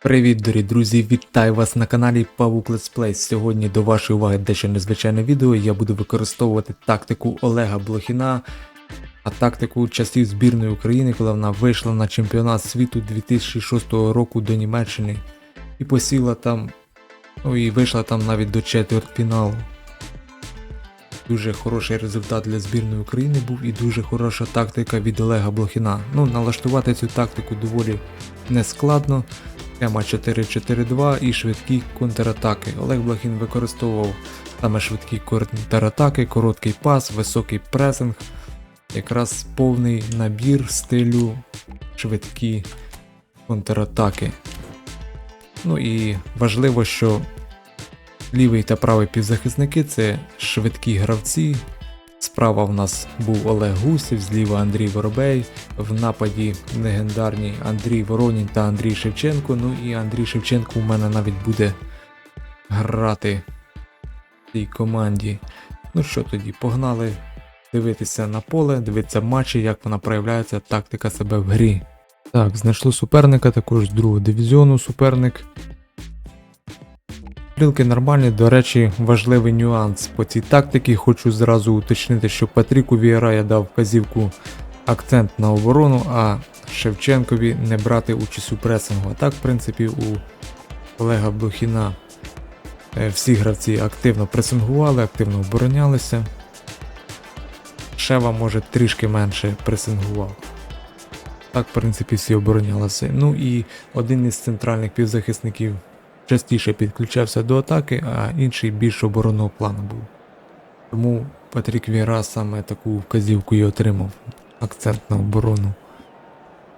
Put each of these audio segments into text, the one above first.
Привіт, дорогі друзі! Вітаю вас на каналі Павук Play. Сьогодні до вашої уваги дещо незвичайне відео. Я буду використовувати тактику Олега Блохіна, а тактику часів збірної України, коли вона вийшла на чемпіонат світу 2006 року до Німеччини і посіла там, ну і вийшла там навіть до четвертьфіналу. Дуже хороший результат для збірної України був і дуже хороша тактика від Олега Блохіна. Ну, налаштувати цю тактику доволі нескладно. Схема 4-4-2 і швидкі контратаки. Олег Блохін використовував саме швидкі контратаки, короткий пас, високий пресинг, якраз повний набір стилю швидкі контратаки. Ну і важливо, що лівий та правий півзахисники це швидкі гравці. Справа в нас був Олег Гусів, зліва Андрій Воробей, в нападі легендарні Андрій Воронін та Андрій Шевченко. Ну і Андрій Шевченко у мене навіть буде грати в цій команді. Ну що тоді, погнали дивитися на поле, дивитися матчі, як вона проявляється, тактика себе в грі. Так, знайшло суперника, також з другого дивізіону суперник. Стрілки нормальні, до речі, важливий нюанс по цій тактиці. Хочу зразу уточнити, що Патріку Вієра я дав вказівку акцент на оборону, а Шевченкові не брати участь у пресингу. А так, в принципі, у Олега Блохіна е, всі гравці активно пресингували, активно оборонялися. Шева, може, трішки менше пресингував. Так, в принципі, всі оборонялися. Ну і один із центральних півзахисників частіше підключався до атаки, а інший більш оборонного плану був. Тому Патрік Віра саме таку вказівку і отримав. Акцент на оборону.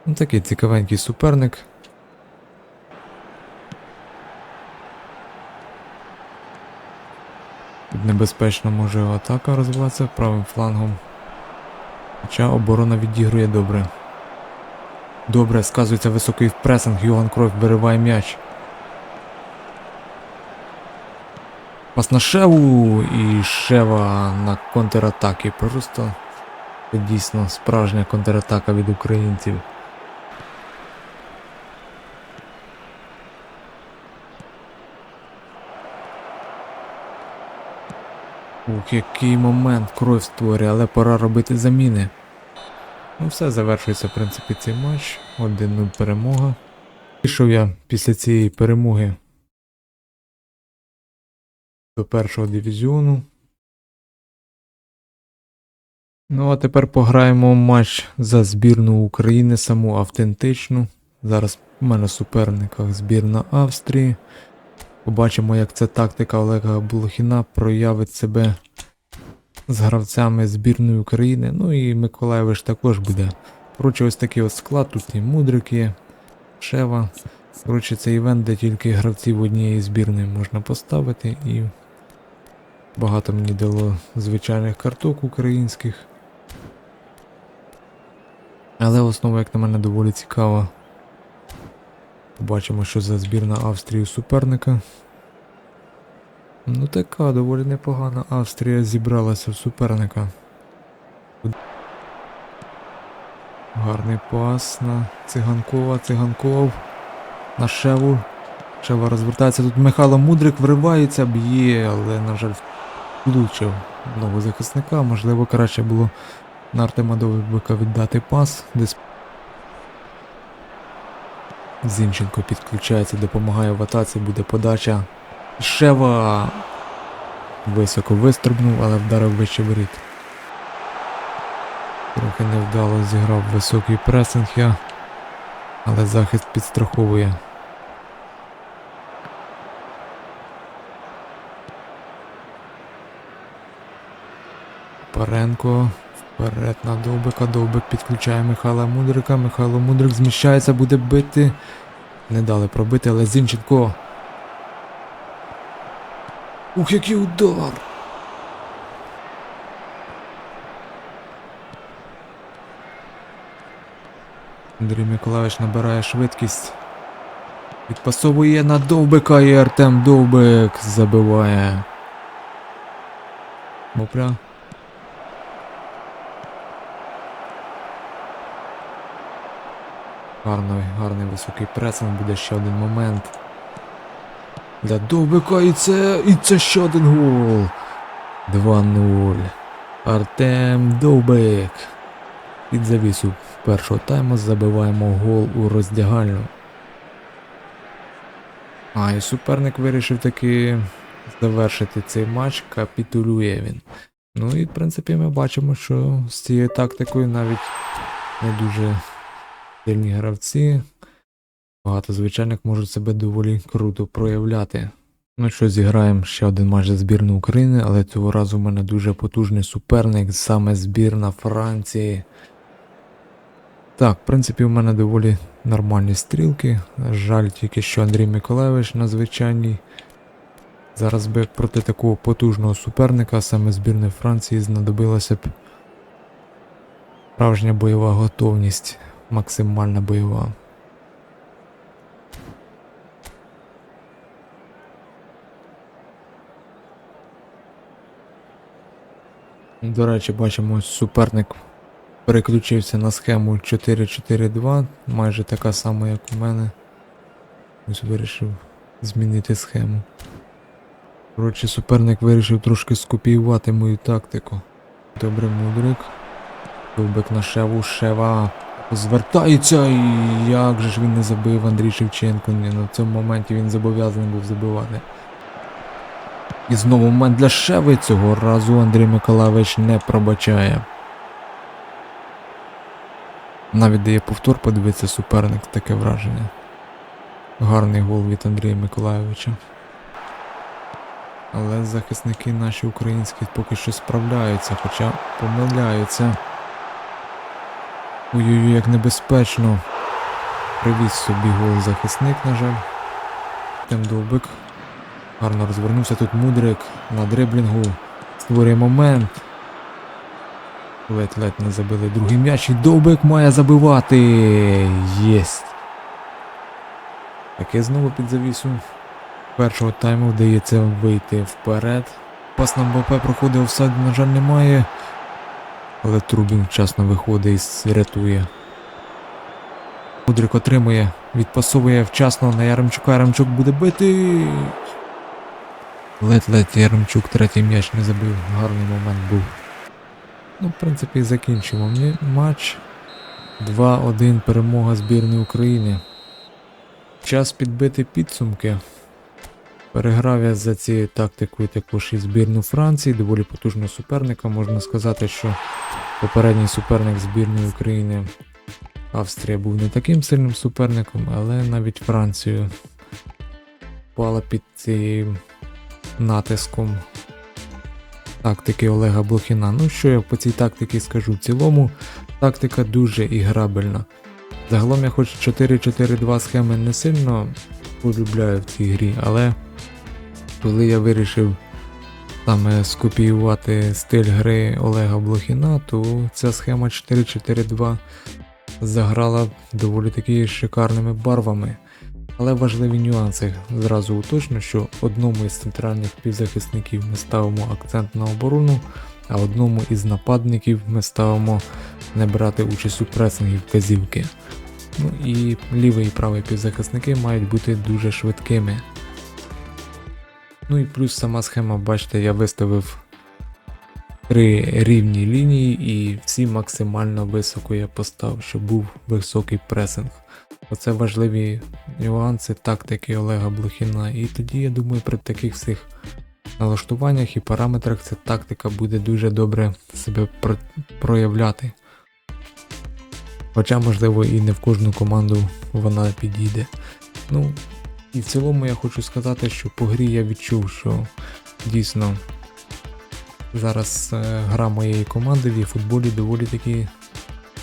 Ну, такий цікавенький суперник. Тут небезпечно може атака розвиватися правим флангом. Хоча оборона відігрує добре. Добре, сказується високий пресинг, Йоган Кройф вириває м'яч. Пас на Шеву і Шева на контратаки. Просто це дійсно справжня контратака від українців. Ух, який момент кров створює, але пора робити заміни. Ну все, завершується, в принципі, цей матч. 1-0 перемога. Пішов я після цієї перемоги до першого дивізіону. Ну, а тепер пограємо матч за збірну України, саму автентичну. Зараз в мене в суперниках збірна Австрії. Побачимо, як ця тактика Олега Блохіна проявить себе з гравцями збірної України. Ну і Миколаєвич також буде. Коротше, ось такий от склад. Тут і Мудрик є, Шева. Коротше, це івент, де тільки гравців однієї збірної можна поставити і багато мені дало звичайних карток українських. Але основа, як на мене, доволі цікава. Побачимо, що за збірна Австрії суперника. Ну така доволі непогана Австрія зібралася в суперника. Гарний пас на циганкова, циганков. На Шеву. Шева розвертається. Тут Михайло Мудрик вривається, б'є, але, на жаль, влучив нового захисника. Можливо, краще було на Артема Довбика віддати пас. Десь Зінченко підключається, допомагає в атаці, буде подача. Шева високо вистрибнув, але вдарив вище воріт. Трохи невдало зіграв високий пресинг але захист підстраховує. Паренко вперед на Довбика. Довбик підключає Михайла Мудрика. Михайло Мудрик зміщається, буде бити. Не дали пробити, але Зінченко. Ух, який удар! Андрій Миколаївич набирає швидкість. Відпасовує на Довбика і Артем Довбик забиває. Мопля. Гарний, гарний високий пресинг, буде ще один момент. Для Довбика і це, і це ще один гол. 2-0. Артем Довбик. Під завісу першого тайму забиваємо гол у роздягальну. А, і суперник вирішив таки завершити цей матч, капітулює він. Ну і в принципі ми бачимо, що з цією тактикою навіть не дуже сильні гравці. Багато звичайних можуть себе доволі круто проявляти. Ну що, зіграємо ще один за збірну України, але цього разу в мене дуже потужний суперник, саме збірна Франції. Так, в принципі, у мене доволі нормальні стрілки. Жаль тільки, що Андрій Миколаєвич на звичайній. Зараз би проти такого потужного суперника, саме збірної Франції, знадобилася б справжня бойова готовність, максимальна бойова. До речі, бачимо, суперник переключився на схему 4-4-2, майже така сама, як у мене. Ось вирішив змінити схему. Коротше, суперник вирішив трошки скопіювати мою тактику. Добре, мудрик. Довбик на шеву, шева звертається і як же ж він не забив Андрій Шевченко. Ні, ну в цьому моменті він зобов'язаний був забивати. І знову момент для Шеви цього разу Андрій Миколаївич не пробачає. Навіть дає повтор подивитися суперник, таке враження. Гарний гол від Андрія Миколаєвича. Але захисники наші українські поки що справляються, хоча помиляються. Ой-ой-ой, як небезпечно. Привіз собі гол захисник, на жаль. Тем Довбик. Гарно розвернувся тут мудрик на дриблінгу. Створює момент. Ледь-ледь не забили другий м'яч і Довбик має забивати. Єсть. Таке знову під завісу. Першого тайму вдається вийти вперед. Пас на МБП проходить офсайду, на жаль, немає. Але Трубін вчасно виходить і рятує. Мудрик отримує, відпасовує вчасно на Яремчука. Яремчук буде бити. Ледь-ледь Яремчук третій м'яч не забив. Гарний момент був. Ну, в принципі, закінчимо матч. 2-1 перемога збірної України. Час підбити підсумки. Переграв я за цією тактикою також і збірну Франції, доволі потужного суперника. Можна сказати, що попередній суперник збірної України Австрія був не таким сильним суперником, але навіть Францію впала під цим натиском тактики Олега Блохіна. Ну що я по цій тактиці скажу? В цілому тактика дуже іграбельна. Загалом я хоч 4-4-2 схеми не сильно полюбляю в цій грі, але коли я вирішив саме скопіювати стиль гри Олега Блохіна, то ця схема 4-4-2 заграла доволі таки шикарними барвами. Але важливі нюанси зразу уточню, що одному із центральних півзахисників ми ставимо акцент на оборону, а одному із нападників ми ставимо не брати участь у пресингі вказівки. Ну і лівий і правий півзахисники мають бути дуже швидкими. Ну і плюс сама схема, бачите, я виставив три рівні лінії і всі максимально високо я поставив, щоб був високий пресинг. Оце важливі нюанси тактики Олега Блохіна. І тоді, я думаю, при таких всіх налаштуваннях і параметрах ця тактика буде дуже добре себе про- проявляти. Хоча, можливо, і не в кожну команду вона підійде. Ну, і в цілому я хочу сказати, що по грі я відчув, що дійсно зараз е, гра моєї команди в футболі доволі таки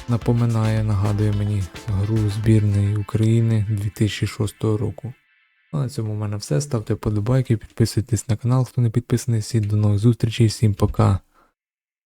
напоминає, нагадує мені гру збірної України 2006 року. А на цьому в мене все. Ставте вподобайки, підписуйтесь на канал, хто не підписаний. Всім до нових зустрічей, всім пока.